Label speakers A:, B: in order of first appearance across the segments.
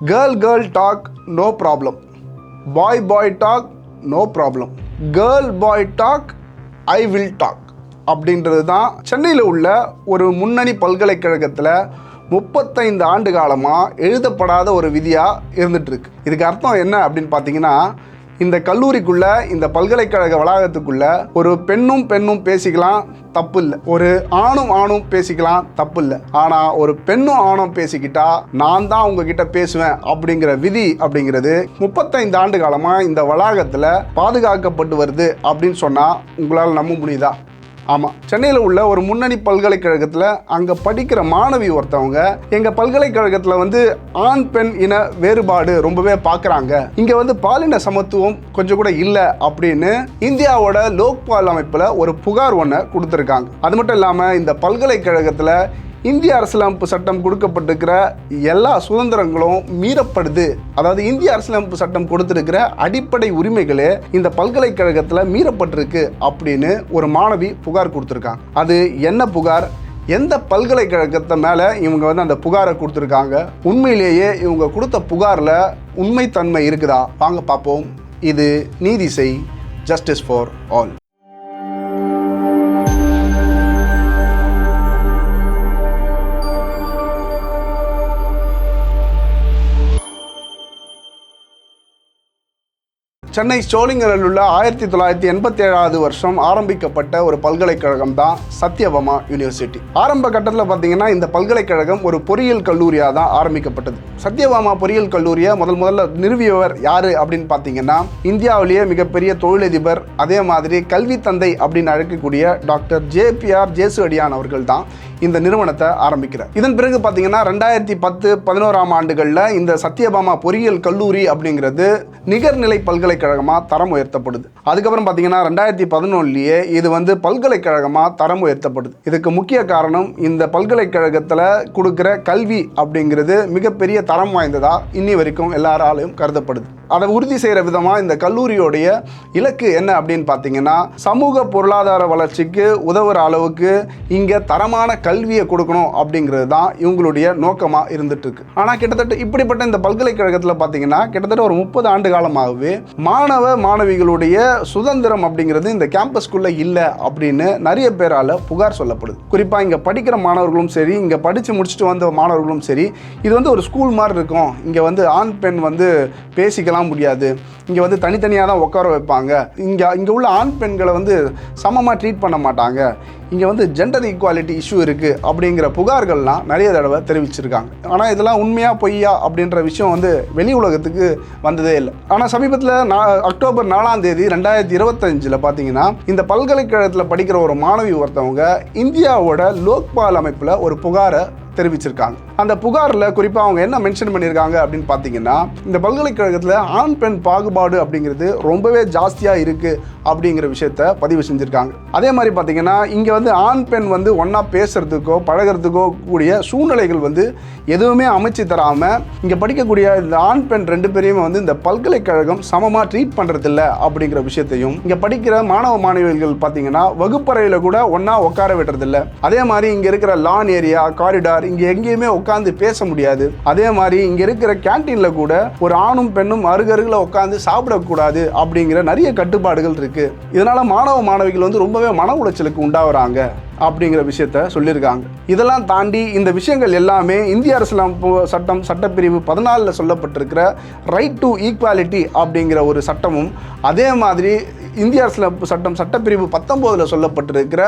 A: Girl girl talk no problem boy boy talk no problem girl boy talk I will talk அப்படின்றது தான் சென்னையில் உள்ள ஒரு முன்னணி பல்கலைக்கழகத்தில் முப்பத்தைந்து ஆண்டு காலமாக எழுதப்படாத ஒரு விதியாக இருந்துகிட்ருக்கு இதுக்கு அர்த்தம் என்ன அப்படின்னு பார்த்தீங்கன்னா இந்த கல்லூரிக்குள்ள இந்த பல்கலைக்கழக வளாகத்துக்குள்ள ஒரு பெண்ணும் பெண்ணும் பேசிக்கலாம் தப்பு இல்லை ஒரு ஆணும் ஆணும் பேசிக்கலாம் தப்பு இல்லை ஆனால் ஒரு பெண்ணும் ஆணும் பேசிக்கிட்டா நான் தான் உங்ககிட்ட பேசுவேன் அப்படிங்கிற விதி அப்படிங்கிறது முப்பத்தைந்து ஆண்டு காலமாக இந்த வளாகத்தில் பாதுகாக்கப்பட்டு வருது அப்படின்னு சொன்னால் உங்களால் நம்ப முடியுதா? ஆமாம் சென்னையில் உள்ள ஒரு முன்னணி பல்கலைக்கழகத்தில் அங்கே படிக்கிற மாணவி ஒருத்தவங்க எங்கள் பல்கலைக்கழகத்தில் வந்து ஆண் பெண் இன வேறுபாடு ரொம்பவே பார்க்குறாங்க இங்கே வந்து பாலின சமத்துவம் கொஞ்சம் கூட இல்லை அப்படின்னு இந்தியாவோட லோக்பால் அமைப்பில் ஒரு புகார் ஒன்று கொடுத்துருக்காங்க. அது மட்டும் இல்லாமல் இந்த பல்கலைக்கழகத்தில் இந்திய அரசியலமைப்பு சட்டம் கொடுக்கப்பட்டிருக்கிற எல்லா சுதந்திரங்களும் மீறப்படுது. அதாவது இந்திய அரசியலமைப்பு சட்டம் கொடுத்திருக்கிற அடிப்படை உரிமைகளே இந்த பல்கலைக்கழகத்தில் மீறப்பட்டிருக்கு அப்படின்னு ஒரு மாணவி புகார் கொடுத்துருக்காங்க. அது என்ன புகார்? எந்த பல்கலைக்கழகத்தை மேலே இவங்க வந்து அந்த புகாரை கொடுத்துருக்காங்க? உண்மையிலேயே இவங்க கொடுத்த புகாரில் உண்மைத்தன்மை இருக்குதா? வாங்க பார்ப்போம். இது நீதி செய் ஜஸ்டிஸ் ஃபார் ஆல் சென்னை ஸ்டோலிங்கரில் உள்ள ஆயிரத்தி தொள்ளாயிரத்தி எண்பத்தி ஏழாவது வருஷம் ஆரம்பிக்கப்பட்ட ஒரு பல்கலைக்கழகம் தான் சத்யபமா யூனிவர்சிட்டி. ஆரம்ப கட்டத்தில் பார்த்தீங்கன்னா இந்த பல்கலைக்கழகம் ஒரு பொறியியல் கல்லூரியாக தான் ஆரம்பிக்கப்பட்டது. சத்யபாமா பொறியியல் கல்லூரியை முதல் முதல்ல நிறுவியவர் யாரு அப்படின்னு பார்த்தீங்கன்னா இந்தியாவிலேயே மிகப்பெரிய தொழிலதிபர் அதே மாதிரி கல்வி தந்தை அப்படின்னு அழைக்கக்கூடிய டாக்டர் ஜேபிஆர் ஜேசு அடியான் அவர்கள் தான் இந்த நிறுவனத்தை ஆரம்பிக்கிறார். இதன் பிறகு பார்த்தீங்கன்னா ரெண்டாயிரத்தி பத்து பதினோராம் ஆண்டுகளில் இந்த சத்யபாமா பொறியியல் கல்லூரி அப்படிங்கிறது நிகர்நிலை பல்கலைக்கழகமாக தரம் உயர்த்தப்படுது. அதுக்கப்புறம் பார்த்தீங்கன்னா ரெண்டாயிரத்தி பதினொன்றுலேயே இது வந்து பல்கலைக்கழகமாக தரம் உயர்த்தப்படுது. இதுக்கு முக்கிய காரணம் இந்த பல்கலைக்கழகத்தில் கொடுக்குற கல்வி அப்படிங்கிறது மிகப்பெரிய தரம் வாய்ந்ததாக இன்னி வரைக்கும் எல்லாராலையும் கருதப்படுது. அதை உறுதி செய்கிற விதமாக இந்த கல்லூரியோடைய இலக்கு என்ன அப்படின்னு பார்த்தீங்கன்னா சமூக பொருளாதார வளர்ச்சிக்கு உதவுற அளவுக்கு இங்கே தரமான கல்வியை கொடுக்கணும் அப்படிங்கிறது தான் இவங்களுடைய நோக்கமாக இருந்துட்டு இருக்கு. ஆனால் கிட்டத்தட்ட இப்படிப்பட்ட இந்த பல்கலைக்கழகத்தில் பார்த்தீங்கன்னா கிட்டத்தட்ட ஒரு முப்பது ஆண்டு காலமாகவே மாணவ மாணவிகளுடைய சுதந்திரம் அப்படிங்கிறது இந்த கேம்பஸ்குள்ளே இல்லை அப்படின்னு நிறைய பேரால் புகார் சொல்லப்படுது. குறிப்பாக இங்கே படிக்கிற மாணவர்களும் சரி இங்கே படித்து முடிச்சுட்டு வந்த மாணவர்களும் சரி இது வந்து ஒரு ஸ்கூல் மாதிரி இருக்கும். இங்கே வந்து ஆண் பெண் வந்து பேசிக்கலாம் முடியாது. இங்கே வந்து தனித்தனியாக தான் உட்கார வைப்பாங்க. இங்கே இங்கே உள்ள ஆண் பெண்களை வந்து சமமாக ட்ரீட் பண்ண மாட்டாங்க. இங்கே வந்து ஜெண்டர் ஈக்குவாலிட்டி இஷ்யூ இருக்குது அப்படிங்கிற புகார்கள்லாம் நிறைய தடவை தெரிவிச்சிருக்காங்க. ஆனால் இதெல்லாம் உண்மையாக பொய்யா அப்படின்ற விஷயம் வந்து வெளி உலகத்துக்கு வந்ததே இல்லை. ஆனால் சமீபத்தில் நா அக்டோபர் நாலாம் தேதி ரெண்டாயிரத்தி இருபத்தஞ்சில் பார்த்தீங்கன்னா இந்த பல்கலைக்கழகத்தில் படிக்கிற ஒரு மாணவி ஒருத்தவங்க இந்தியாவோட லோக்பால் அமைப்பில் ஒரு புகாரை தெரிவிச்சிருக்காங்க. அந்த புகாரில் குறிப்பாக அவங்க என்ன மென்ஷன் பண்ணியிருக்காங்க அப்படின்னு பார்த்தீங்கன்னா இந்த பல்கலைக்கழகத்தில் ஆண் பெண் பாகுபாடு அப்படிங்கிறது ரொம்பவே ஜாஸ்தியாக இருக்குது அப்படிங்கிற விஷயத்த பதிவு செஞ்சுருக்காங்க. அதே மாதிரி பார்த்தீங்கன்னா இங்கே வந்து ஆண் பெண் வந்து ஒன்றா பேசுகிறதுக்கோ பழகிறதுக்கோ கூடிய சூழ்நிலைகள் வந்து எதுவுமே அமைச்சு தராமல் இங்கே படிக்கக்கூடிய இந்த ஆண் பெண் ரெண்டு பேரையும் வந்து இந்த பல்கலைக்கழகம் சமமாக ட்ரீட் பண்ணுறதில்ல அப்படிங்கிற விஷயத்தையும் இங்கே படிக்கிற மாணவ மாணவிகள் பார்த்தீங்கன்னா வகுப்பறையில் கூட ஒன்றா உட்கார விடுறதில்ல. அதே மாதிரி இங்கே இருக்கிற லான் ஏரியா காரிடார் இங்கே எங்கேயுமே உட்காந்து பேச முடியாது. அதே மாதிரி இங்கே இருக்கிற கேன்டீனில் கூட ஒரு ஆணும் பெண்ணும் அருகருகில் உட்காந்து சாப்பிடக்கூடாது அப்படிங்கிற நிறைய கட்டுப்பாடுகள் இருக்குது இதனால் மாணவ மாணவிகள் வந்து ரொம்பவே மன உளைச்சலுக்கு உண்டாகிறாங்க அப்படிங்கிற விஷயத்த சொல்லியிருக்காங்க. இதெல்லாம் தாண்டி இந்த விஷயங்கள் எல்லாமே இந்திய அரசியலமைப்பு சட்டம் சட்டப்பிரிவு பதினாலில் சொல்லப்பட்டிருக்கிற ரைட் டு ஈக்குவாலிட்டி அப்படிங்கிற ஒரு சட்டமும் அதே மாதிரி இந்திய அரசியலமைப்பு சட்டம் சட்டப்பிரிவு பத்தொம்போதில் சொல்லப்பட்டிருக்கிற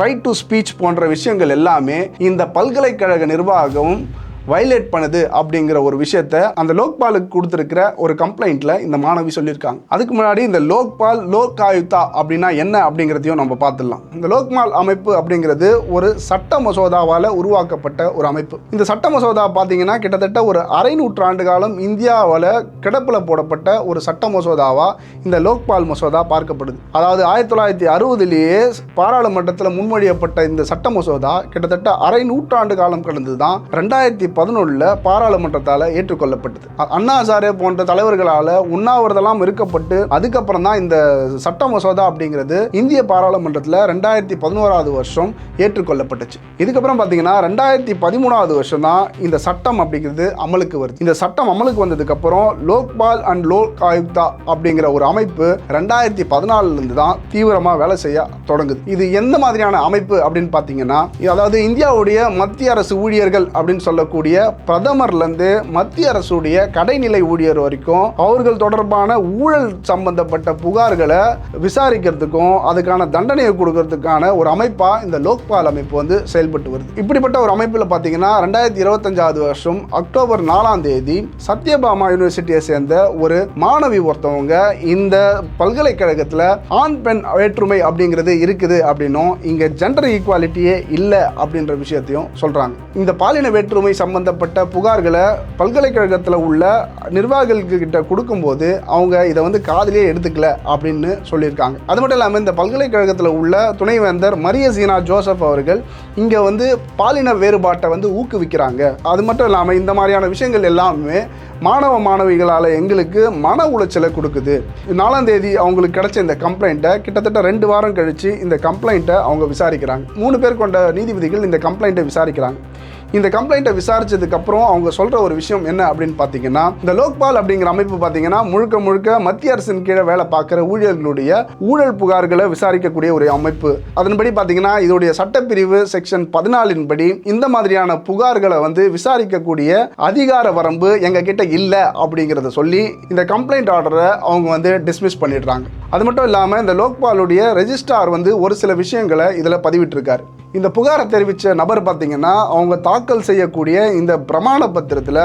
A: ரைட் டு ஸ்பீச் போன்ற விஷயங்கள் எல்லாமே இந்த பல்கலைக்கழக நிர்வாகமும் வயலேட் பண்ணுது அப்படிங்கிற ஒரு விஷயத்த அந்த லோக்பாலுக்கு கொடுத்துருக்கிற ஒரு கம்ப்ளைண்ட்ல இந்த மாணவி சொல்லியிருக்காங்க. அதுக்கு முன்னாடி இந்த லோக்பால் லோக் ஆயுக்தா அப்படின்னா என்ன அப்படிங்கிறதையும் நம்ம பார்த்துடலாம். இந்த லோக்மால் அமைப்பு அப்படிங்கிறது ஒரு சட்ட மசோதாவால் உருவாக்கப்பட்ட ஒரு அமைப்பு. இந்த சட்ட மசோதா பார்த்தீங்கன்னா கிட்டத்தட்ட ஒரு அரை நூற்றாண்டு காலம் இந்தியாவில் கிடப்பில் போடப்பட்ட ஒரு சட்ட மசோதாவாக இந்த லோக்பால் மசோதா பார்க்கப்படுது. அதாவது ஆயிரத்தி தொள்ளாயிரத்தி அறுபதுலேயே பாராளுமன்றத்தில் முன்மொழியப்பட்ட இந்த சட்ட மசோதா கிட்டத்தட்ட அரை நூற்றாண்டு காலம் கடந்து தான் ரெண்டாயிரத்தி பதினொன்றில் பாராளுமன்றத்தால் ஏற்றுக்கொள்ளப்பட்டது. அண்ணா ஹசாரே போன்ற தலைவர்களால் உண்ணாவிரதெல்லாம் இருக்கப்பட்டு அதுக்கப்புறம் தான் இந்த சட்ட மசோதா அப்படிங்கிறது இந்திய பாராளுமன்றத்தில் ரெண்டாயிரத்தி பதினோராவது வருஷம் ஏற்றுக்கொள்ளப்பட்டுச்சு. இதுக்கப்புறம் பார்த்தீங்கன்னா ரெண்டாயிரத்தி பதிமூணாவது வருஷம் தான் இந்த சட்டம் அப்படிங்கிறது அமலுக்கு வருது. இந்த சட்டம் அமலுக்கு வந்ததுக்கப்புறம் லோக்பால் அண்ட் லோக் ஆயுக்தா அப்படிங்கிற ஒரு அமைப்பு ரெண்டாயிரத்தி பதினாலுலேருந்து தான் தீவிரமாக வேலை செய்ய தொடங்குது. இது எந்த மாதிரியான அமைப்பு அப்படின்னு பார்த்தீங்கன்னா அதாவது இந்தியாவுடைய மத்திய அரசு ஊழியர்கள் அப்படின்னு சொல்லக்கூடிய பிரதமர்லேருந்து மத்திய அரசுடைய கடைநிலை ஊழியர் வரைக்கும் அவர்கள் தொடர்பான ஊழல் சம்பந்தப்பட்ட புகார்களை விசாரிக்கிறதுக்கும் அதுக்கான தண்டனையை கொடுக்கறதுக்கான ஒரு அமைப்பாக இந்த லோக்பால் அமைப்பு வந்து செயல்பட்டு வருது. இப்படிப்பட்ட ஒரு அமைப்பில் பார்த்தீங்கன்னா ரெண்டாயிரத்தி இருபத்தஞ்சாவது வருஷம் அக்டோபர் நாலாம் தேதி சத்யபாமா யூனிவர்சிட்டியை சேர்ந்த ஒரு மாணவி ஒருத்தவங்க இந்த பல்கலைக்கழகத்தில் ஆண் பெண் வேற்றுமை அப்படிங்கிறது இருக்குது அப்படின்னும் இங்கே ஜெண்டர் ஈக்குவாலிட்டியே இல்லை அப்படின்ற விஷயத்தையும் சொல்கிறாங்க இந்த பாலின வேற்றுமை சம்பந்தப்பட்ட புகார்களை பல்கலைக்கழகத்தில் உள்ள நிர்வாகிகள்கிட்ட கொடுக்கும்போது அவங்க இதை வந்து காதலியே எடுத்துக்கல அப்படின்னு சொல்லியிருக்காங்க. அது மட்டும் இல்லாமல் இந்த பல்கலைக்கழகத்தில் உள்ள துணைவேந்தர் மரிய சீனா ஜோசப் அவர்கள் இங்கே வந்து பாலின வேறுபாட்டை வந்து ஊக்குவிக்கிறாங்க. அது மட்டும் இல்லாமல் இந்த மாதிரியான விஷயங்கள் எல்லாமே மாணவ மாணவிகளால் எங்களுக்கு மன உளைச்சலை கொடுக்குது. நாலாம் தேதி அவங்களுக்கு கிடைச்ச இந்த கம்ப்ளைண்ட்டை கிட்டத்தட்ட ரெண்டு வாரம் கழித்து இந்த கம்ப்ளைண்ட்டை அவங்க விசாரிக்கிறாங்க. மூணு பேர் கொண்ட நீதிபதிகள் இந்த கம்ப்ளைண்ட்டை விசாரிக்கிறாங்க. இந்த கம்ப்ளைண்ட்டை விசாரிச்சதுக்கப்புறம் அவங்க சொல்கிற ஒரு விஷயம் என்ன அப்படின்னு பார்த்தீங்கன்னா இந்த லோக்பால் அப்படிங்கிற அமைப்பு பார்த்தீங்கன்னா முழுக்க முழுக்க மத்திய அரசின் கீழே வேலை பார்க்குற ஊழியர்களுடைய ஊழல் புகார்களை விசாரிக்கக்கூடிய ஒரு அமைப்பு. அதன்படி பார்த்தீங்கன்னா இதோடைய சட்டப்பிரிவு செக்ஷன் பதினாலின் படி இந்த மாதிரியான புகார்களை வந்து விசாரிக்கக்கூடிய அதிகார வரம்பு எங்க கிட்ட இல்லை அப்படிங்கிறத சொல்லி இந்த கம்ப்ளைண்ட் ஆர்டரை அவங்க வந்து டிஸ்மிஸ் பண்ணிடுறாங்க. அது மட்டும் இல்லாமல் இந்த லோக்பாலுடைய ரெஜிஸ்ட்ரார் வந்து ஒரு சில விஷயங்களை இதில் பதிவிட்டிருக்காரு. இந்த புகாரை தெரிவித்த நபர் பார்த்தீங்கன்னா அவங்க தாக்கல் செய்யக்கூடிய இந்த பிரமாண பத்திரத்தில்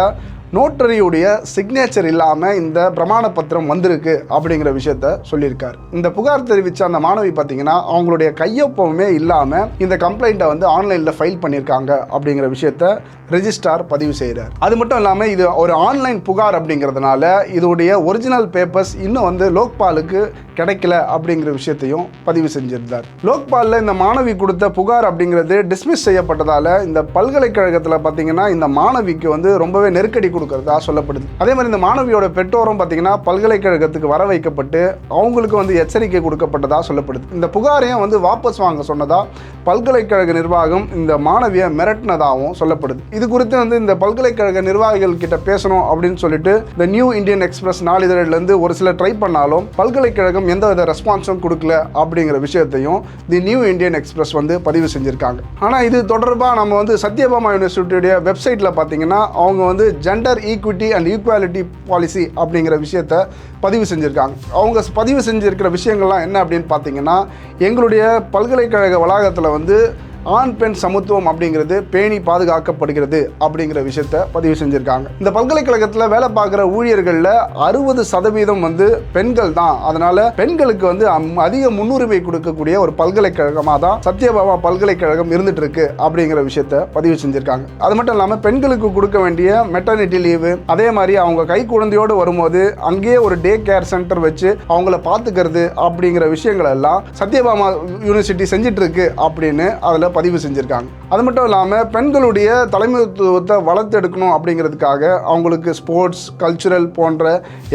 A: நோட்டரியுடைய சிக்னேச்சர் இல்லாமல் இந்த பிரமாண பத்திரம் வந்திருக்கு அப்படிங்கிற விஷயத்த சொல்லியிருக்காரு. இந்த புகார் தெரிவித்த அந்த மாணவி பார்த்தீங்கன்னா அவங்களுடைய கையொப்பமே இல்லாமல் இந்த கம்ப்ளைண்ட்டை வந்து ஆன்லைனில் ஃபைல் பண்ணியிருக்காங்க அப்படிங்கிற விஷயத்த ரெஜிஸ்டார் பதிவு செய்கிறார் அது மட்டும் இல்லாமல் இது ஒரு ஆன்லைன் புகார் அப்படிங்கிறதுனால இதோடைய ஒரிஜினல் பேப்பர்ஸ் இன்னும் வந்து லோக்பாலுக்கு கிடைக்கல அப்படிங்கிற விஷயத்தையும் பதிவு செஞ்சிருந்தார். லோக்பாலில் இந்த மாணவி கொடுத்த புகார் அப்படிங்கிறது டிஸ்மிஸ் செய்யப்பட்டதால் இந்த பல்கலைக்கழகத்தில் பார்த்தீங்கன்னா இந்த மாணவிக்கு வந்து ரொம்பவே நெருக்கடி கொடுக்கறதா சொல்லப்படுது. அதே மாதிரி இந்த மாணவியோட பெற்றோரும் பார்த்தீங்கன்னா பல்கலைக்கழகத்துக்கு வர வைக்கப்பட்டு அவங்களுக்கு வந்து எச்சரிக்கை கொடுக்கப்பட்டதா சொல்லப்படுது. இந்த புகாரையும் வந்து வாபஸ் வாங்க சொன்னதா பல்கலைக்கழக நிர்வாகம் இந்த மாணவியை மிரட்டினதாகவும் சொல்லப்படுது. இது குறித்து வந்து இந்த பல்கலைக்கழக நிர்வாகிகள் கிட்ட பேசணும் அப்படின்னு சொல்லிட்டு இந்த நியூ இந்தியன் எக்ஸ்பிரஸ் நாளிதழிலிருந்து ஒரு சில ட்ரை பண்ணாலும் பல்கலைக்கழகம் எந்த வித ரெஸ்பான்ஸும் கொடுக்கல அப்படிங்கிற விஷயத்தையும் தி நியூ இந்தியன் எக்ஸ்பிரஸ் வந்து பதிவு செஞ்சிருக்காங்க. ஆனால் இது தொடர்பாக நம்ம வந்து சத்யபாமா யூனிவர்சிட்டியுடைய வெப்சைட்டில் பார்த்தீங்கன்னா அவங்க வந்து gender equity and equality policy அப்படிங்கிற விஷயத்த பதிவு செஞ்சுருக்காங்க. அவங்க பதிவு செஞ்சுருக்கிற விஷயங்கள்லாம் என்ன அப்படின்னு பார்த்தீங்கன்னா எங்களுடைய பல்கலைக்கழக வளாகத்தில் வந்து ஆண் பெண் சமத்துவம் அப்படிங்கிறது பேணி பாதுகாக்கப்படுகிறது அப்படிங்கிற விஷயத்த பதிவு செஞ்சுருக்காங்க. இந்த பல்கலைக்கழகத்தில் வேலை பார்க்குற ஊழியர்களில் அறுபது சதவீதம் வந்து பெண்கள் தான். அதனால பெண்களுக்கு வந்து அம்- அதிக முன்னுரிமை கொடுக்கக்கூடிய ஒரு பல்கலைக்கழகமாக தான் சத்யபாமா பல்கலைக்கழகம் இருந்துட்டு இருக்கு அப்படிங்கிற விஷயத்த பதிவு செஞ்சுருக்காங்க. அது மட்டும் இல்லாமல் பெண்களுக்கு கொடுக்க வேண்டிய மெட்டர்னிட்டி லீவு அதே மாதிரி அவங்க கை குழந்தையோடு வரும்போது அங்கேயே ஒரு டே கேர் சென்டர் வச்சு அவங்கள பார்த்துக்கிறது அப்படிங்கிற விஷயங்கள் எல்லாம் சத்யபாமா யூனிவர்சிட்டி செஞ்சிட்டு இருக்கு அப்படின்னு அதில் பதிவு செஞ்சுருக்காங்க. அது மட்டும் இல்லாமல் பெண்களுடைய தலைமைத்துவத்தை வளர்த்தெடுக்கணும் அப்படிங்கிறதுக்காக அவங்களுக்கு ஸ்போர்ட்ஸ் கல்ச்சுரல் போன்ற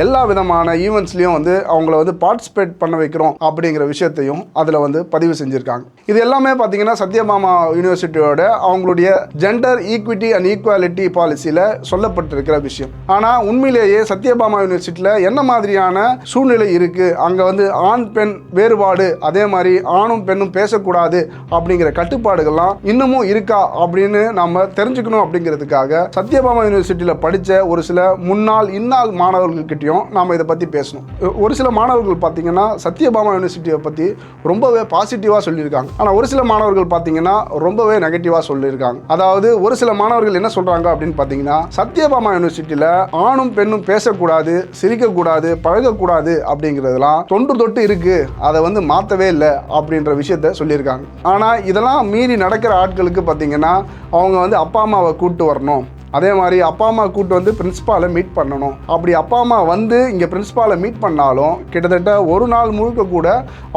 A: எல்லா விதமான ஈவெண்ட்ஸ்லையும் வந்து அவங்கள வந்து பார்ட்டிசிபேட் பண்ண வைக்கிறோம் அப்படிங்கிற விஷயத்தையும் அதில் வந்து பதிவு செஞ்சுருக்காங்க. இது எல்லாமே பார்த்தீங்கன்னா சத்யபாமா யூனிவர்சிட்டியோட அவங்களுடைய ஜெண்டர் ஈக்விட்டி அண்ட் ஈக்குவாலிட்டி பாலிசியில் சொல்லப்பட்டிருக்கிற விஷயம். ஆனால் உண்மையிலேயே சத்யபாமா யூனிவர்சிட்டியில் என்ன மாதிரியான சூழ்நிலை இருக்குது அங்கே வந்து ஆண் பெண் வேறுபாடு அதே மாதிரி ஆணும் பெண்ணும் பேசக்கூடாது அப்படிங்கிற கட்டுப்பாடு கட்டுப்பாடுகள்லாம் இன்னமும் இருக்கா அப்படின்னு நம்ம தெரிஞ்சுக்கணும் அப்படிங்கிறதுக்காக சத்யபாமா யூனிவர்சிட்டியில் படித்த ஒரு சில முன்னாள் இந்நாள் மாணவர்கள்கிட்டையும் நாம் இதை பற்றி பேசணும். ஒரு சில மாணவர்கள் பார்த்தீங்கன்னா சத்யபாமா யூனிவர்சிட்டியை பற்றி ரொம்பவே பாசிட்டிவாக சொல்லியிருக்காங்க. ஆனால் ஒரு சில மாணவர்கள் பார்த்தீங்கன்னா ரொம்பவே நெகட்டிவாக சொல்லியிருக்காங்க. அதாவது ஒரு சில மாணவர்கள் என்ன சொல்கிறாங்க அப்படின்னு பார்த்தீங்கன்னா சத்யபாமா யூனிவர்சிட்டியில் ஆணும் பெண்ணும் பேசக்கூடாது சிரிக்கக்கூடாது பழகக்கூடாது அப்படிங்கிறதுலாம் தொன்று தொட்டு இருக்கு. அதை வந்து மாற்றவே இல்லை அப்படின்ற விஷயத்த சொல்லியிருக்காங்க. ஆனால் இதெல்லாம் மீறி நடக்கிற ஆட்களுக்கு பார்த்தீங்கன்னா அவங்க வந்து அப்பா அம்மாவை கூப்பிட்டு வரணும். அதே மாதிரி அப்பா அம்மா கூட்டு வந்து பிரின்ஸ்பாலை மீட் பண்ணணும். அப்படி அப்பா அம்மா வந்து இங்கே பிரின்ஸ்பாலை மீட் பண்ணாலும் கிட்டத்தட்ட ஒரு நாள் முழுக்க கூட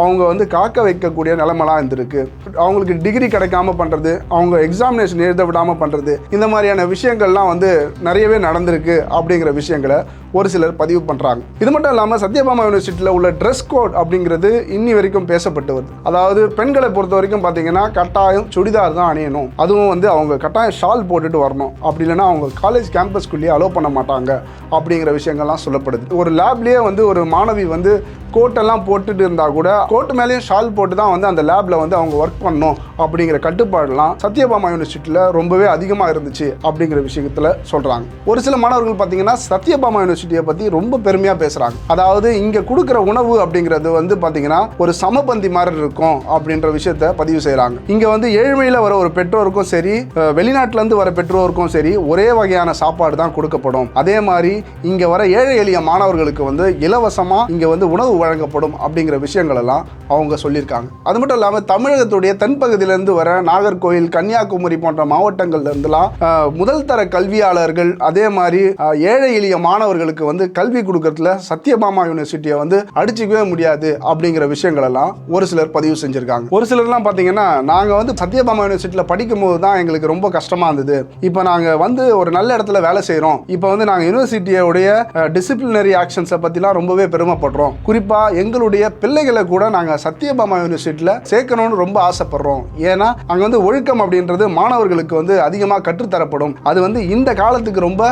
A: அவங்க வந்து காக்க வைக்கக்கூடிய நிலைமைலாம் இருந்திருக்கு. அவங்களுக்கு டிகிரி கிடைக்காம பண்ணுறது அவங்க எக்ஸாமினேஷன் எழுத விடாமல் பண்ணுறது இந்த மாதிரியான விஷயங்கள்லாம் வந்து நிறையவே நடந்திருக்கு அப்படிங்கிற விஷயங்களை ஒரு சிலர் பதிவு பண்ணுறாங்க இது மட்டும் இல்லாமல் சத்யபாமா யூனிவர்சிட்டியில் உள்ள ட்ரெஸ் கோட் அப்படிங்கிறது இன்னி வரைக்கும் பேசப்பட்டு வருது. அதாவது பெண்களை பொறுத்த வரைக்கும் பார்த்தீங்கன்னா கட்டாயம் சுடிதார் தான் அணியணும். அதுவும் வந்து அவங்க கட்டாயம் ஷால் போட்டுட்டு வரணும். அப்படி இல்லைன்னா அவங்க காலேஜ் கேம்பஸ்குள்ளேயே அலோவ் பண்ண மாட்டாங்க அப்படிங்கிற விஷயங்கள்லாம் சொல்லப்படுது. ஒரு லேப்லேயே வந்து ஒரு மாணவி வந்து கோட்டெல்லாம் போட்டுட்டு இருந்தால் கூட கோட்டு மேலேயும் ஷால் போட்டு தான் வந்து அந்த லேபில் வந்து அவங்க ஒர்க் பண்ணணும் அப்படிங்கிற கட்டுப்பாடுலாம் சத்யபாமா யூனிவர்சிட்டியில் ரொம்பவே அதிகமாக இருந்துச்சு அப்படிங்கிற விஷயத்தில் சொல்கிறாங்க ஒரு சில மாணவர்கள் பார்த்தீங்கன்னா சத்யபாமா யூனிவர்சிட்டியை பற்றி ரொம்ப பெருமையாக பேசுகிறாங்க அதாவது இங்கே கொடுக்குற உணவு அப்படிங்கிறது வந்து பார்த்தீங்கன்னா ஒரு சமபந்தி மாதிரி இருக்கும் அப்படின்ற விஷயத்த பதிவு செய்கிறாங்க இங்கே வந்து ஏழ்மையில் வர ஒரு பெற்றோருக்கும் சரி வெளிநாட்டிலேருந்து வர பெற்றோருக்கும் சரி ஒரே வகையான சாப்பாடு தான் கொடுக்கப்படும். அதே மாதிரி இங்கே வர ஏழை எளிய மாணவர்களுக்கு வந்து இலவசமாக இங்கே வந்து உணவு வழங்கப்படும் அப்படிங்கிற விஷயங்கள் எல்லாம் அவங்க சொல்லியிருக்காங்க. அது மட்டும் இல்லாமல் தமிழகத்துடைய தென்பகுதியிலேருந்து வர நாகர்கோவில் கன்னியாகுமரி போன்ற மாவட்டங்கள்ல இருந்துலாம் முதல் தர கல்வியாளர்கள் அதே மாதிரி ஏழை எளிய மாணவர்களுக்கு வந்து கல்வி கொடுக்கறதுல சத்யபாமா யூனிவர்சிட்டியை வந்து அடிச்சுக்கவே முடியாது அப்படிங்கிற விஷயங்கள் எல்லாம் ஒரு சிலர் பதிவு செஞ்சிருக்காங்க. ஒரு சிலர்லாம் பார்த்தீங்கன்னா நாங்கள் வந்து சத்யபாமா யூனிவர்சிட்டியில் படிக்கும் போது தான் எங்களுக்கு ரொம்ப கஷ்டமாக இருந்தது. இப்போ நாங்கள் வந்து ஒரு நல்ல இடத்துல வேலை செய்கிறோம் இப்போ வந்து நாங்கள் யூனிவர்சிட்டியோடைய டிசிப்ளினரி ஆக்ஷன்ஸை பற்றிலாம் ரொம்பவே பெருமைப்படுறோம். குறிப்பாக எங்களுடைய பிள்ளைகளை கூட நாங்கள் சத்யபாமா யூனிவர்சிட்டியில் சேர்க்கணும்னு ரொம்ப ஆசைப்படுறோம். ஏன்னா அங்கே வந்து ஒழுக்கம் அப்படின்றது மாணவர்களுக்கு வந்து அதிகமாக கற்றுத்தரப்படும். அது வந்து இந்த காலத்துக்கு ரொம்ப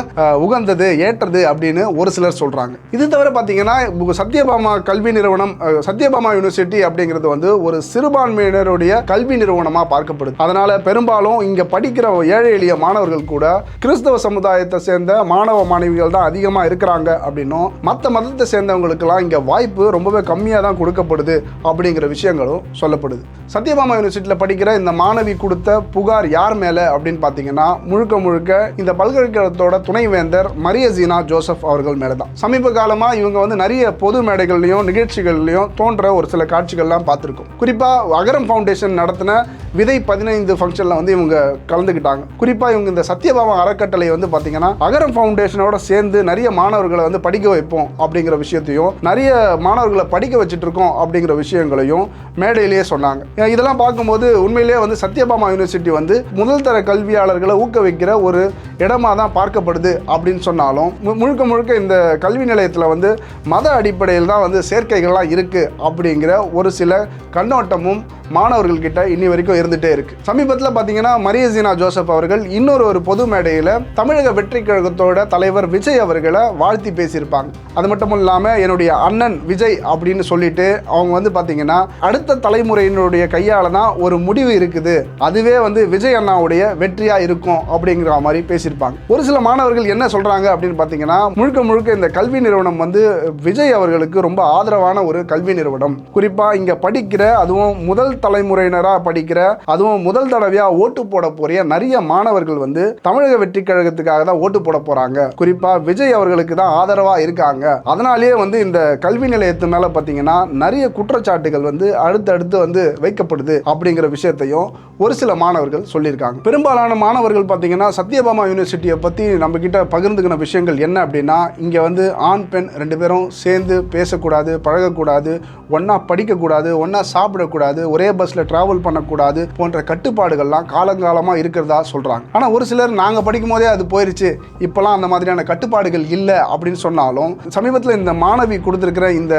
A: உகந்தது ஏற்றது அப்படின்னு ஒரு சிலர் சொல்கிறாங்க இது தவிர பார்த்தீங்கன்னா சத்யபாமா கல்வி நிறுவனம் சத்யபாமா யூனிவர்சிட்டி அப்படிங்கிறது வந்து ஒரு சிறுபான்மையினருடைய கல்வி நிறுவனமாக பார்க்கப்படுது. அதனால் பெரும்பாலும் இங்கே படிக்கிற ஏழை எளிய மாணவர்கள் கூட கிறிஸ்தவ சமுதாயத்தை சேர்ந்த மாணவ மாணவிகள் தான் அதிகமாக இருக்கிறாங்க அப்படின்னும் மற்ற மதத்தை சேர்ந்தவங்களுக்கெல்லாம் இங்கே வாய்ப்பு ரொம்பவே கம்மியாக தான் கொடுக்கப்படுது அப்படிங்கிற விஷயங்களும் சொல்லப்படுது. சத்யபாமா யூனிவர்சிட்டியில் படிக்கிற இந்த மாணவி கொடுத்த புகார் யார் மேலே அப்படின்னு பார்த்தீங்கன்னா முழுக்க முழுக்க இந்த பல்கலைக்கழகத்தோட துணைவேந்தர் மரியசீனா ஜோசப் அவர்கள் மேலே தான். சமீப காலமாக இவங்க வந்து நிறைய பொது மேடைகள்லையும் நிகழ்ச்சிகள்லையும் தோன்ற ஒரு சில காட்சிகள்லாம் பார்த்துருக்கோம். குறிப்பாக அகரம் ஃபவுண்டேஷன் நடத்தின விதை பதினைந்து ஃபங்க்ஷனில் வந்து இவங்க கலந்துக்கிட்டாங்க. குறிப்பாக இவங்க இந்த சத்யபாமா அறக்கட்டளை வந்து பார்த்தீங்கன்னா அகரம் ஃபவுண்டேஷனோட சேர்ந்து நிறைய மாணவர்களை வந்து படிக்க வைப்போம் அப்படிங்கிற விஷயத்தையும் நிறைய மாணவர்களை படிக்க வச்சுட்டு இருக்கோம் அப்படிங்கிற விஷயங்களையும் மேடையிலேயே சொன்னாங்க. இதெல்லாம் பார்க்கும்போது உண்மையிலேயே வந்து சத்யபாமா யூனிவர்சிட்டி வந்து முதல் தர கல்வியாளர்களை ஊக்குவிக்கிற ஒரு இடமா தான் பார்க்கப்படுது அப்படின்னு சொன்னாலும் மு- முழுக்க முழுக்க இந்த கல்வி நிலையத்தில் வந்து மத அடிப்படையில் தான் வந்து சேர்க்கைகள்லாம் இருக்குது அப்படிங்கிற ஒரு சில கண்ணோட்டமும் மாணவர்கள்கிட்ட இன்னி வரைக்கும் இருந்துகிட்டே இருக்குது சமீபத்தில் பார்த்தீங்கன்னா மரியசீனா ஜோசப் அவர்கள் இன்னொரு ஒரு பொது மேடையில் தமிழக வெற்றி கழகத்தோட தலைவர் விஜய் அவர்களை வாழ்த்தி பேசியிருப்பாங்க. அது மட்டும் இல்லாமல் என்னுடைய அண்ணன் விஜய் அப்படின்னு சொல்லிட்டு அவங்க வந்து பார்த்தீங்கன்னா அடுத்த தலைமுறையினுடைய கையால் தான் ஒரு முடிவு இருக்குது. அதுவே வந்து விஜய் அண்ணாவுடைய வெற்றியாக இருக்கும் அப்படிங்கிற மாதிரி பேசியிருப்பாங்க. ஒரு சில மாணவர்கள் என்ன சொல்கிறாங்க அப்படின்னு பார்த்தீங்கன்னா முழுக்க முழுக்க இந்த கல்வி நிறுவனம் வந்து விஜய் அவர்களுக்கு ரொம்ப ஆதரவான ஒரு கல்வி நிறுவனம். குறிப்பாக இங்கே படிக்கிற அதுவும் முதல் தலைமுறையினராக படிக்கிற அதுவும் முதல் தடவையாக ஓட்டு போட போகிற நிறைய மாணவர்கள் வந்து தமிழக வெற்றி கழகத்துக்காக தான் ஓட்டு போட போகிறாங்க குறிப்பாக விஜய் அவர்களுக்கு தான் ஆதரவாக இருக்காங்க. அதனாலேயே வந்து இந்த கல்வி நிலையத்து மேலே பார்த்தீங்கன்னா நிறைய குற்றச்சாட்டுகள் வந்து அடுத்தடுத்து வந்து வைக்கப்படுது அப்படிங்கிற விஷயத்தையும் ஒரு சில மாணவர்கள் சொல்லியிருக்காங்க. பெரும்பாலான மாணவர்கள் பார்த்தீங்கன்னா சத்யபாமா யூனிவர்சிட்டியை பற்றி நம்ம கிட்ட பகிர்ந்துக்கின விஷயங்கள் என்ன அப்படின்னா இங்கே வந்து ஆண் பெண் ரெண்டு பேரும் சேர்ந்து பேசக்கூடாது பழகக்கூடாது ஒன்றா படிக்கக்கூடாது ஒன்றா சாப்பிடக்கூடாது ஒரே பஸ்ஸில் ட்ராவல் பண்ணக்கூடாது போன்ற கட்டுப்பாடுகள்லாம் காலங்காலமாக இருக்கிறதா சொல்கிறாங்க ஆனால் ஒரு சிலர் நாங்கள் படிக்கும் போதே அது போயிருச்சு இப்போலாம் அந்த மாதிரியான கட்டுப்பாடுகள் இல்லை அப்படின்னு சொன்னாலும் சமீபத்தில் இந்த மாணவி கொடுத்துருக்கிற இந்த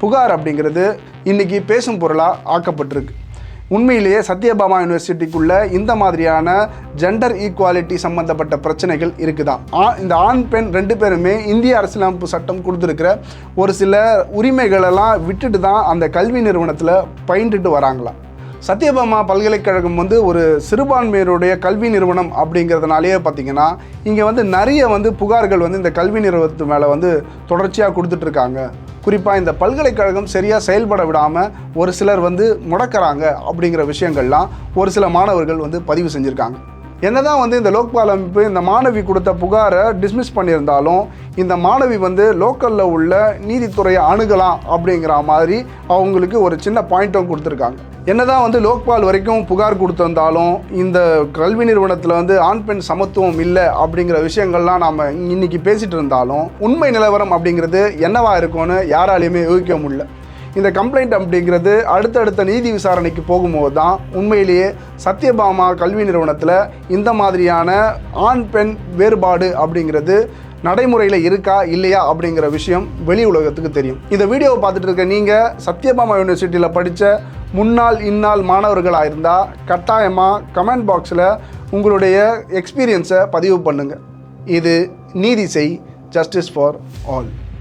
A: புகார் அப்படிங்கிறது இன்னைக்கு பேசும் பொருளாக ஆக்கப்பட்டிருக்கு. உண்மையிலேயே சத்யபாமா யூனிவர்சிட்டிக்குள்ளே இந்த மாதிரியான ஜெண்டர் ஈக்குவாலிட்டி சம்மந்தப்பட்ட பிரச்சனைகள் இருக்குதா? ஆ இந்த ஆண் பெண் ரெண்டு பேருமே இந்திய அரசியலமைப்பு சட்டம் கொடுத்துருக்கிற ஒரு சில உரிமைகளெல்லாம் விட்டுட்டு தான் அந்த கல்வி நிறுவனத்தில் பயின்றுட்டு வராங்களா? சத்யபாமா பல்கலைக்கழகம் வந்து ஒரு சிறுபான்மையினுடைய கல்வி நிறுவனம் அப்படிங்கிறதுனாலேயே பார்த்தீங்கன்னா இங்கே வந்து நிறைய வந்து புகார்கள் வந்து இந்த கல்வி நிறுவனத்து மேலே வந்து தொடர்ச்சியாக கொடுத்துட்ருக்காங்க. குறிப்பாக இந்த பல்கலைக்கழகம் சரியாக செயல்பட விடாமல் ஒரு சிலர் வந்து முடக்கிறாங்க அப்படிங்கிற விஷயங்கள்லாம் ஒரு சில மாணவர்கள் வந்து பதிவு செஞ்சுருக்காங்க. என்னதான் வந்து இந்த லோக்பால் அமைப்பு இந்த மாணவி கொடுத்த புகாரை டிஸ்மிஸ் பண்ணியிருந்தாலும் இந்த மாணவி வந்து லோக்கலில் உள்ள நீதித்துறையை அணுகலாம் அப்படிங்கிற மாதிரி அவங்களுக்கு ஒரு சின்ன பாயிண்ட்டும் கொடுத்துருக்காங்க. என்னதான் வந்து லோக்பால் வரைக்கும் புகார் கொடுத்துருந்தாலும் இந்த கல்வி நிறுவனத்தில் வந்து ஆண் பெண் சமத்துவம் இல்லை அப்படிங்கிற விஷயங்கள்லாம் நாம் இன்னைக்கு பேசிட்டு இருந்தாலும் உண்மை நிலவரம் அப்படிங்கிறது என்னவா இருக்கும்னு யாராலையுமே யூகிக்க முடியல. இந்த கம்ப்ளைண்ட் அப்படிங்கிறது அடுத்தடுத்த நீதி விசாரணைக்கு போகும்போது தான் உண்மையிலேயே சத்யபாமா கல்வி நிறுவனத்தில் இந்த மாதிரியான ஆண் பெண் வேறுபாடு அப்படிங்கிறது நடைமுறையில் இருக்கா இல்லையா அப்படிங்கிற விஷயம் வெளி உலகத்துக்கு தெரியும். இந்த வீடியோவை பார்த்துட்டு இருக்க நீங்கள் சத்யபாமா யூனிவர்சிட்டியில் படித்த முன்னாள் இந்நாள் மாணவர்களாக இருந்தால் கட்டாயமாக கமெண்ட் பாக்ஸில் உங்களுடைய எக்ஸ்பீரியன்ஸை பதிவு பண்ணுங்கள் இது நீதி செய் ஜஸ்டிஸ் ஃபார் ஆல்